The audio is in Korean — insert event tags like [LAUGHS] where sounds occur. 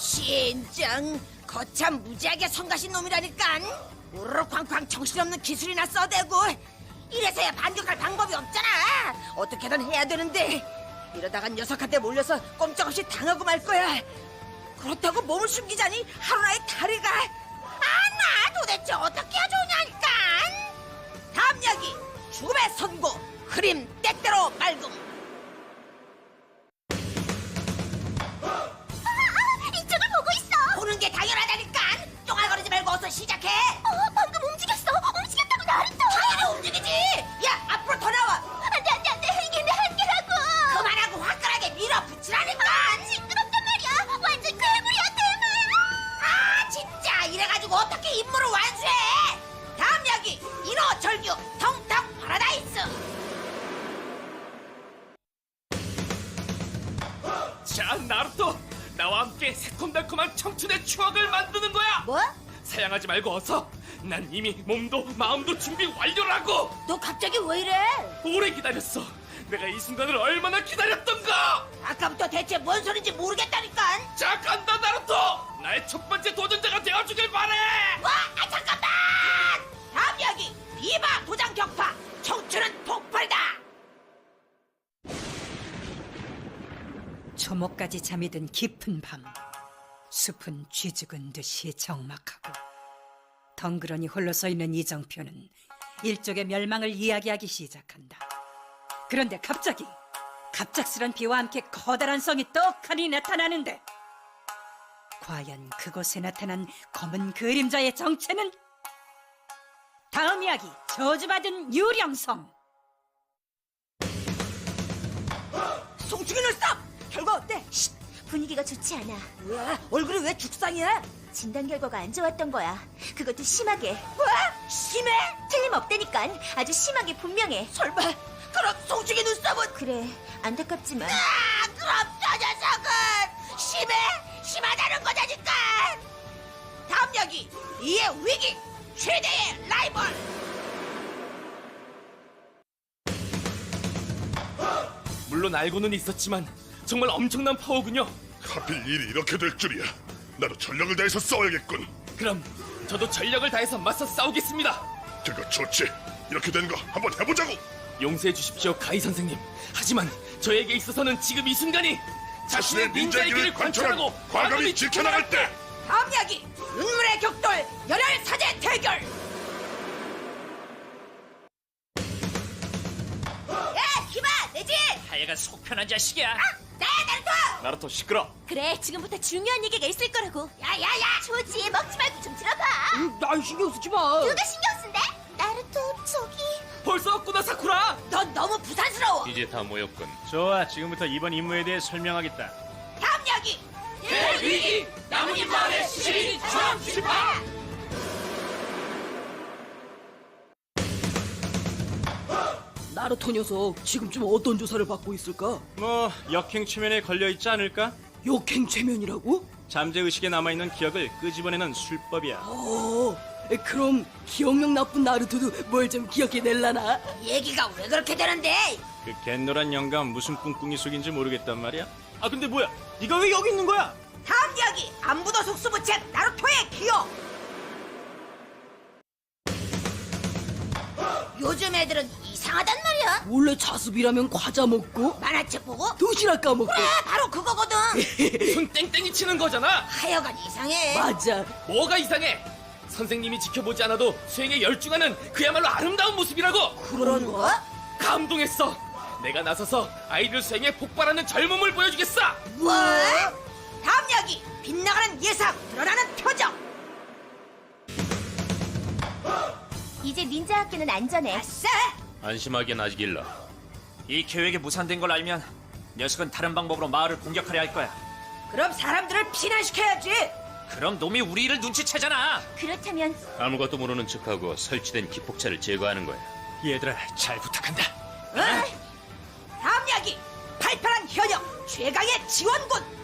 진정 거참 무지하게 성가신 놈이라니깐. 우르르 쾅쾅 정신없는 기술이나 써대고. 이래서야 반격할 방법이 없잖아. 어떻게든 해야 되는데. 이러다가 녀석한테 몰려서 꼼짝없이 당하고 말 거야. 그렇다고 몸을 숨기자니 하루나의 다리가. 아 나 도대체 어떻게 해야 좋냐니까 다음 이야기. 죽음의 선고 흐림 때때로 맑음 시작해 어, 방금 움직였어. 움직였다고 나르토. 당연히 움직이지 야 앞으로 더 나와 안돼 안돼 안돼 이게 내 한계라고. 그만하고 화끈하게 밀어붙이라니까 아, 징그럽단 말이야. 완전 괴물이야 괴물. 아 진짜 이래가지고 어떻게 임무를 완수해 다음 이야기 인어 절규 텅텅 파라다이스 자, 나루토! 나와 함께 새콤달콤한 청춘의 추억을 만드는 거야! 뭐? 사양하지 말고 어서! 난 이미 몸도 마음도 준비 완료라고! 너 갑자기 왜 이래? 오래 기다렸어! 내가 이 순간을 얼마나 기다렸던가! 아까부터 대체 뭔 소린지 모르겠다니까 자, 간다, 나루토! 나의 첫 번째 도전자가 되어주길 바래! 와 아, 잠깐만 다음 이야기 비바 도장 격파 청춘은 폭발이다 초목까지 잠이 든 깊은 밤 숲은 쥐죽은 듯이 적막하고 덩그러니 홀로 서 있는 이정표는 일족의 멸망을 이야기하기 시작한다. 그런데 갑자기 갑작스런 비와 함께 커다란 성이 떡하니 나타나는데 과연 그곳에 나타난 검은 그림자의 정체는 다음 이야기 저주받은 유령성 송충이 눈썹 결과 어때? 쉿, 분위기가 좋지 않아. 뭐야 얼굴이 왜 죽상이야? 진단 결과가 안 좋았던 거야. 그것도 심하게. 뭐? 심해? 틀림없다니까. 아주 심하게 분명해. 설마 그럼 송충이 눈썹은 그래, 안타깝지만. 아 그럼 저 녀석은 심해? 심하다는 거냐니까 다음 이야기 이의 위기 최대의 라이벌 물론 알고는 있었지만 정말 엄청난 파워군요. 하필 일이 이렇게 될 줄이야. 나도 전력을 다해서 싸워야겠군. 그럼 저도 전력을 다해서 맞서 싸우겠습니다. 그거 좋지. 이렇게 된 거 한번 해보자고. 용서해 주십시오, 가이 선생님. 하지만 저에게 있어서는 지금 이 순간이 자신의 닌자의 길을 관철하고 과감히 지켜나갈 때 다음 이야기 눈물의 격돌 열혈 사제 대결 야 기바 내지 하여간 속편한 자식이야. 나 나루토 나루토 시끄러. 그래, 지금부터 중요한 얘기가 있을 거라고. 야야야 조지, 먹지 말고 좀 들어봐. 날 신경 쓰지 마 누가 신경 쓴대? 나루토, 저기. 벌써 왔구나 사쿠라. 넌 너무 부산스러워 이제 다 모였군. 좋아, 지금부터 이번 임무에 대해 설명하겠다. 다음 이야기 대위기 나뭇잎 마을의 시신 처음 출 나루토 녀석 지금쯤 어떤 조사를 받고 있을까? 뭐 역행 최면에 걸려 있지 않을까? 역행 최면이라고? 잠재 의식에 남아 있는 기억을 끄집어내는 술법이야. 어, 에, 그럼 기억력 나쁜 나루토도 뭘 좀 기억해낼라나? 얘기가 왜 그렇게 되는데 그 갯노란 영감 무슨 꿍꿍이 속인지 모르겠단 말이야. 아 근데 뭐야? 네가 왜 여기 있는 거야? 다음 이야기 안부도 속수무책 나루토의 기억 요즘 애들은 이상하단 말이야 원래 자습이라면 과자 먹고 만화책 보고 도시락 까먹고 그래 바로 그거거든 [LAUGHS] 손 땡땡이 치는 거잖아. 하여간 이상해 맞아 뭐가 이상해? 선생님이 지켜보지 않아도 수행에 열중하는 그야말로 아름다운 모습이라고. 그런 거? 감동했어. 내가 나서서 아이들 수행에 폭발하는 젊음을 보여주겠어. 뭐? 다음 이야기 빗나가는 예상 드러나는 표정 이제 닌자 학교는 안전해. 아싸 아직 일러. 이 계획이 무산된 걸 알면 녀석은 다른 방법으로 마을을 공격하려 할 거야. 그럼 사람들을 피난시켜야지 그럼 놈이 우리 일을 눈치채잖아. 그렇다면 아무것도 모르는 척하고 설치된 기폭차를 제거하는 거야. 얘들아, 잘 부탁한다. 어? 다음 이야기 발팔한 현역 최강의 지원군